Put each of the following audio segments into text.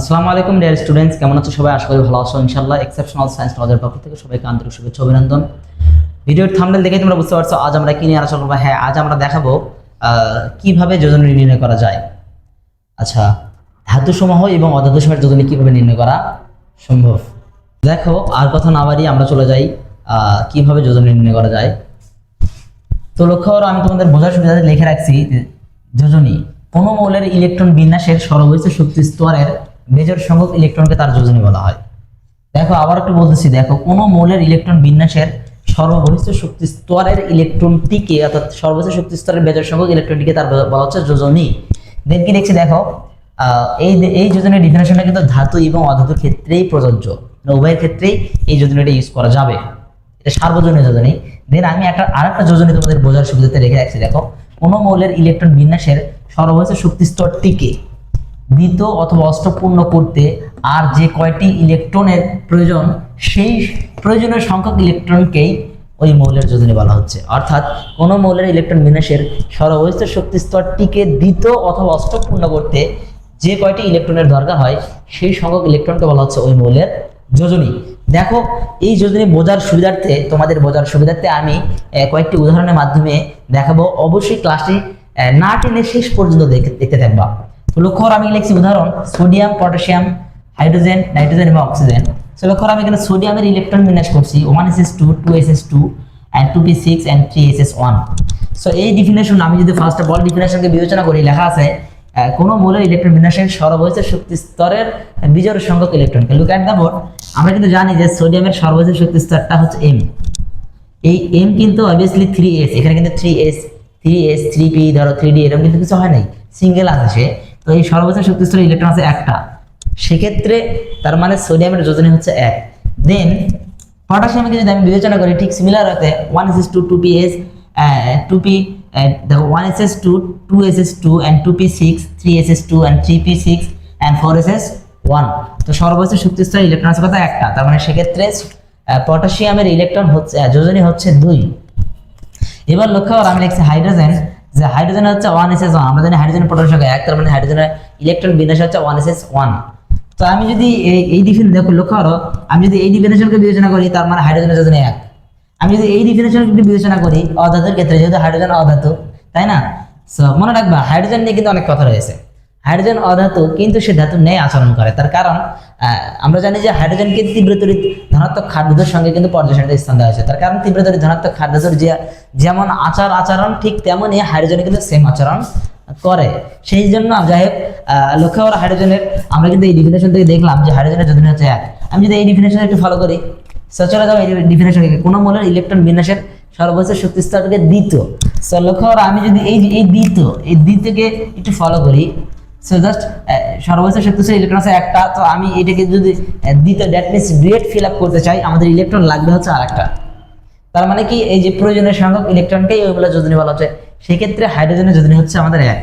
আসসালামু আলাইকুম dear students কেমন আছো সবাই? আশা করি ভালো আছো। ইনশাআল্লাহ এক্সেপশনাল সায়েন্স নলেজের পক্ষ থেকে সবাইকে আন্তরিক শুভেচ্ছা অভিনন্দন। ভিডিওর থাম্বনেল দেখে তোমরা বুঝতে পারছ, আজ আমরা কি নিয়ে আলোচনা করব? হ্যাঁ আজ আমরা দেখাবো কীভাবে যোজনী নির্ণয় করা যায়। আচ্ছা ধাতু সমূহ এবং অধাতু সমূহের যোজনী কীভাবে নির্ণয় করা সম্ভব? দেখো, আর কথা না বাড়িয়ে আমরা চলে যাই কীভাবে যোজনী নির্ণয় করা যায়। তো লক্ষ্য করো, আমি তোমাদের বোঝার সুবিধাতে লিখে রাখছি যোজনী, কোনো মৌলের ইলেকট্রন বিন্যাসের সর্বোচ্চ শক্তি স্তরের মেজর সংখ্যক ইলেকট্রনকে তার যোজনী বলা হয়। দেখো, আবার একটু বলতেছি, দেখো, কোনো মৌলের ইলেকট্রন বিন্যাসের সর্ববহিষ্ঠ শক্তি স্তরের ইলেকট্রনটিকে অর্থাৎ সর্বোচ্চ শক্তি স্তরের মেজর সংখ্যক ইলেকট্রনটিকে তার বলা হচ্ছে যোজনী। দেন কি দেখছি, দেখো এই এই যোজনের ডিফিনেশনটা কিন্তু ধাতু এবং অধাতুর ক্ষেত্রেই প্রযোজ্য। মানে উভয়ের ক্ষেত্রেই এই যোজনীটা ইউজ করা যাবে। এটা সার্বজনীন যোজনী। দেন আমি একটা আরেকটা যোজনী তোমাদের বোঝার সুবিধাতে রেখে রাখছি, দেখো, কোনো মৌলের ইলেকট্রন বিন্যাসের সর্বোচ্চ শক্তি স্তরটিকে দ্বিতীয় অথবা অষ্টপূর্ণ করতে আর যে কয়টি ইলেকট্রনের প্রয়োজন, সেই প্রয়োজনীয় সংখ্যক ইলেকট্রনকেই ওই মৌলের যোজনী বলা হচ্ছে। অর্থাৎ কোনো মৌলের ইলেকট্রন বিন্যাসের সর্বোচ্চ শক্তি স্তরটিকে দ্বিতীয় অথবা অষ্টপূর্ণ করতে যে কয়টি ইলেকট্রনের দরকার হয়, সেই সংখ্যক ইলেকট্রনকে বলা হচ্ছে ওই মৌলের যোজনী। দেখো, এই যোজনী বোঝার সুবিধার্থে, তোমাদের বোঝার সুবিধার্থে আমি কয়েকটি উদাহরণের মাধ্যমে দেখাবো। অবশ্যই ক্লাসটি না টেনে শেষ পর্যন্ত দেখে- দেখতে থাকবা। লক্ষ্য করো আমি লিখছি? উদাহরণ, সোডিয়াম, পটাশিয়াম, হাইড্রোজেন, নাইট্রোজেন এবং অক্সিজেন। তো লক্ষ্য করো আমি এখানে সোডিয়ামের ইলেকট্রন বিন্যাস করছি। One S S two two S S two and two P six and three S S one so এই ডিফিনেশন আমি যদি ফার্স্ট অফ অল ডিফিনেশনকে বিবেচনা করি, লেখা আছে কোনো মৌলের ইলেকট্রন বিন্যাসের সর্বোচ্চ শক্তি স্তরের বিজোড় সংখ্যক ইলেকট্রনকে। লুক অ্যাট দ্য বোর্ড আমরা কিন্তু জানি যে সোডিয়ামের সর্বোচ্চ শক্তি স্তরটা হচ্ছে এম এই এম কিন্তু অবভিয়াসলি থ্রি এস এখানে কিন্তু three S three S three P ধরো থ্রি ডি এরকম কিন্তু কিছু হয় নাই। সিঙ্গেল আছে সে। তো এই সর্বোচ্চ শক্তি স্তরের ইলেকট্রন আছে একটা। সেক্ষেত্রে তার মানে সোডিয়ামের যোজনী হচ্ছে এক। দেন পটাশিয়ামকে যদি আমি বিবেচনা করি, ঠিক সিমিলার হতে one S S two two P S two P দেখো one S S two two S S two and two P six three S S two and three P six and four S S one তো সর্বোচ্চ শক্তি স্তরের electron আছে কথা একটা। তার মানে সেক্ষেত্রে পটাশিয়ামের ইলেকট্রন হচ্ছে যোজনী হচ্ছে দুই। এবার লক্ষ্য করো, আমি লিখছি হাইড্রোজেন যে হাইড্রোজেন হচ্ছে ওয়ান এস এস ওয়ান আমরা জানি হাইড্রোজেন পটাশিয়াম সংখ্যা এক, তার মানে হাইড্রোজেনের ইলেকট্রন বিন্যাস হচ্ছে ওয়ান এস এস ওয়ান তো আমি যদি এই এই ডিফিন দেখো, লক্ষ্য করো, আমি যদি এই ডিফিনেশনকে বিবেচনা করি, তার মানে হাইড্রোজেন হচ্ছে এক। আমি যদি এই ডিফিনেশনকে বিবেচনা করি, অধাতুর ক্ষেত্রে, যেহেতু হাইড্রোজেন অধাতু, তাই না? সো মনে রাখবা হাইড্রোজেন নিয়ে কিন্তু অনেক কথা রয়েছে। হাইড্রোজেন অধাতু কিন্তু সে ধাতু নেই আচরণ করে। তার কারণ আমরা জানি যে হাইড্রোজেনকে তীব্র ধনাত্মক খাদ্যদের সঙ্গে কিন্তু পর্যায়সারিতে স্থান দেওয়া হয়েছে। তার কারণ তীব্র তড়িৎ ধনাত্মক খাদ্যদের যে যেমন আচার, আচরণ, ঠিক তেমনই হাইড্রোজেন কিন্তু সেম আচরণ করে। সেই জন্য যাই হোক লক্ষ্য করা হাইড্রোজেনের, আমরা কিন্তু এই ডিফিনেশন থেকে দেখলাম যে হাইড্রোজেনের যদি হচ্ছে এক। আমি যদি এই ডিফিনেশন একটু ফলো করি সো চলে যাব এই ডিফিনেশন কোনো মৌলের ইলেকট্রন বিন্যাসের সর্বোচ্চ শক্তি স্তরকে সো লক্ষ্য করো, আমি যদি এই এই দ্বিতীয়, এই দ্বিতীয়কে একটু ফলো করি সো জাস্ট সর্বোচ্চ শক্তিশালী ইলেকট্রন আছে একটা, তো আমি এটাকে যদি দ্যাট মিনস ফিল আপ করতে চাই, আমাদের ইলেকট্রন লাগবে হচ্ছে আরেকটা। তার মানে কি, এই যে প্রয়োজনীয় সংখ্যক ইলেকট্রনকেই ওইগুলো যোজনী বলা হচ্ছে, সেক্ষেত্রে হাইড্রোজেনের যোজনী হচ্ছে আমাদের এক।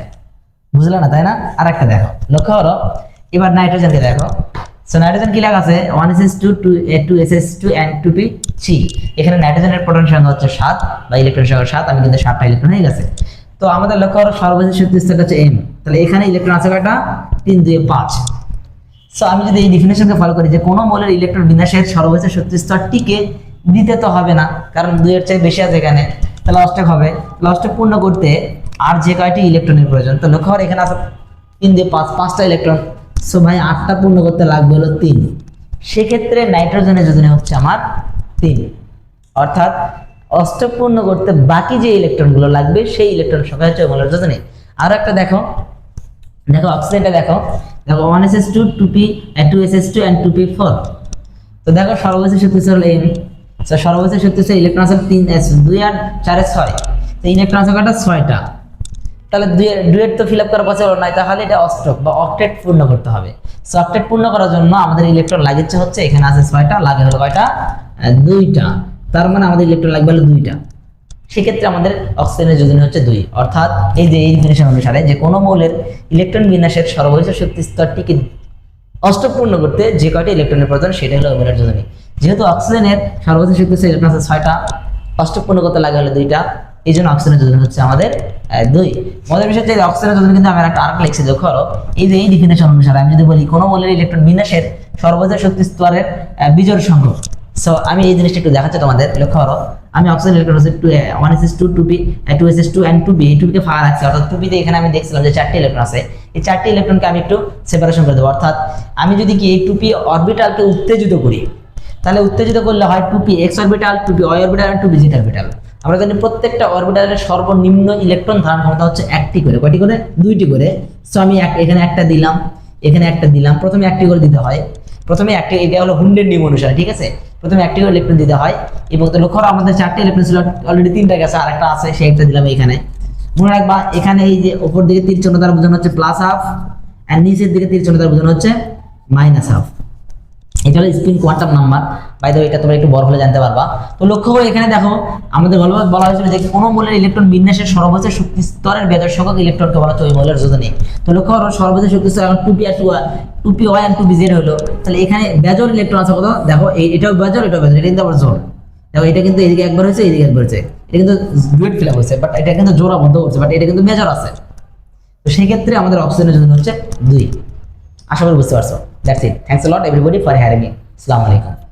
বুঝলে না, তাই না? আরেকটা দেখো, লক্ষ্য করো, এবার নাইট্রোজেনকে দেখো। সো নাইট্রোজেন কি লেখা আছে? One S S two two two S S two and two P three এখানে নাইট্রোজেনের প্রোটন সংখ্যা হচ্ছে সাত, বা ইলেকট্রন সংখ্যা সাত, আমি কিন্তু সাতটা ইলেকট্রন হয়ে গেছে। তো আমাদের লক্ষ্য করো সর্বোচ্চ শক্তি স্তর হচ্ছে এম তাহলে এখানে ইলেকট্রন আছে কয়টা? তিন, দুই, পাঁচ। সো আমি যদি এই ডিফিনেশনকে ফলো করি যে কোনো মৌলের ইলেকট্রন বিন্যাসের সর্বোচ্চ শক্তি দিতে তো হবে না, কারণ দুইয়ের চেয়ে বেশি আছে এখানে। তাহলে অষ্টক হবে তাহলে অষ্টক পূর্ণ করতে আর যে কয়টি ইলেকট্রনের প্রয়োজন। তো লক্ষ্য করে এখানে আছে তিন দিয়ে পাঁচ, পাঁচটা ইলেকট্রন সো ভাই, আটটা পূর্ণ করতে লাগবে হলো তিন। সেক্ষেত্রে নাইট্রোজেনের যোজনী হচ্ছে আমার তিন। অর্থাৎ অষ্টক পূর্ণ করতে বাকি যে ইলেকট্রনগুলো লাগবে, সেই ইলেকট্রন সংখ্যা হচ্ছে মৌলের যোজনী। আরও একটা দেখো দেখো অক্সিজেনটা দেখো দেখো one S S two two P two S S two and two P four তো দেখো সর্বোচ্চ শক্তি হলো এম তো সর্বোচ্চ শক্তি হচ্ছে ইলেকট্রন আছে তিন দুই আর চারে ছয়। তো ইলেকট্রন কটা ছয়টা। তাহলে ডুয়েট তো ফিল আপ করা পসিবল নয়, তাহলে এটা অষ্টক বা অক্টেট পূর্ণ করতে হবে। সো অক্টেট পূর্ণ করার জন্য আমাদের ইলেকট্রন লাগিচ্ছে হচ্ছে, এখানে আছে ছয়টা, লাগে হলো কয়টা? দুইটা। তার মানে আমাদের ইলেকট্রন লাগবে হলো দুইটা। সেক্ষেত্রে আমাদের অক্সিজেনের যোজনী হচ্ছে দুই। অর্থাৎ এই যে, এই অনুসারে যে কোনো মৌলের ইলেকট্রন বিন্যাসের সর্বোচ্চ শক্তি স্তরটিকে অষ্টপূর্ণ করতে যে কয়টি ইলেকট্রনের প্রয়োজন, সেটা হলো মৌলের যোজনী। যেহেতু অক্সিজেনের সর্বোচ্চ শক্তি ইলেকট্রন আছে ছয়টা, অষ্টপূর্ণ করতে লাগে হলো দুইটা, এই জন্য অক্সিজেনের যোজন হচ্ছে আমাদের দুই। মজার বিষয় হচ্ছে অক্সিজেনের যোজন কিন্তু আমি একটা আরেকটা লিখছি দেখো এই যে, এই ডিফিনেশন অনুসারে আমি যদি বলি কোনো মৌলের ইলেকট্রন বিন্যাসের সর্বোচ্চ শক্তি স্তরের বিজোড় সংখ্যক সো আমি এই জিনিসটা একটু দেখাচ্ছি তোমাদের লক্ষ্য করো। আমি অক্সিজেন ইলেকট্রন হচ্ছে two one S S two two B two S S two and two B এই টুবিকে ফাঁকা রাখছি। অর্থাৎ টু বিতে এখানে আমি দেখছিলাম যে চারটি ইলেকট্রন আছে। এই চারটি ইলেকট্রনকে আমি একটু সেপারেশন করে দেবো। অর্থাৎ আমি যদি কি এই টু পি অরবিটালকে উত্তেজিত করি, তাহলে উত্তেজিত করলে হয় two P X orbital two P Y orbital two Z orbital আমরা জানি প্রত্যেকটা অরবিটালের সর্বনিম্ন ইলেকট্রন ধারণ ক্ষমতা হচ্ছে একটি করে, কয়টি করে? দুইটি করে। সো আমি এখানে একটা দিলাম, এখানে একটা দিলাম। প্রথমে একটি করে দিতে হয়। প্রথমে একটি, এটা হলো হুন্ডের নিয়ম অনুসারে, ঠিক আছে? প্রথমে একটি করে ইলেকট্রন দিতে হয়। এবং লক্ষ্য করো, আমাদের চারটি ইলেকট্রন ছিল অলরেডি তিনটা গেছে, আর একটা আছে, সেই একটা দিলাম এখানে মনে রাখবা, এখানে এই যে উপর দিকে তীর চিহ্ন দ্বারা বোঝানো হচ্ছে প্লাস হাফ আর নিচের দিকে তীর চিহ্ন দ্বারা বোঝানো হচ্ছে মাইনাস হাফ এটা হলো স্পিন কোয়ান্টাম নাম্বার বাই এটা তোমরা একটু বড় হলে জানতে পারবা। তো লক্ষ্য করে এখানে দেখো, আমাদের গল্প বলা হয়েছিল যে কোনো মৌলের ইলেকট্রন বিন্যাসের সর্বোচ্চ শক্তি স্তরের বেদর সংখ্যক ইলেকট্রনকে বলা হচ্ছে ওই মৌলের যোজনী। তো লক্ষ্য করো সর্বোচ্চ শক্তি স্তর এখন টু পি আর two two P Y two P Z হলো। তাহলে এখানে বেজর ইলেকট্রন আছে কত? দেখো এটাও বেজর এটাও বেজর এটা কিন্তু আবার জোর দেখো, এটা কিন্তু এদিকে একবার হয়েছে এদিকে একবার হয়েছে। এটা কিন্তু ডুয়েট ফিল হয়েছে বাট এটা কিন্তু জোড়া বন্ধ হচ্ছে বাট এটা কিন্তু মেজর আছে। তো সেই ক্ষেত্রে আমাদের অক্সিজেনের জন্য হচ্ছে দুই। আশা করি বুঝতে পারছ। That's it thanks lot everybody for hearing আসসালামু আলাইকুম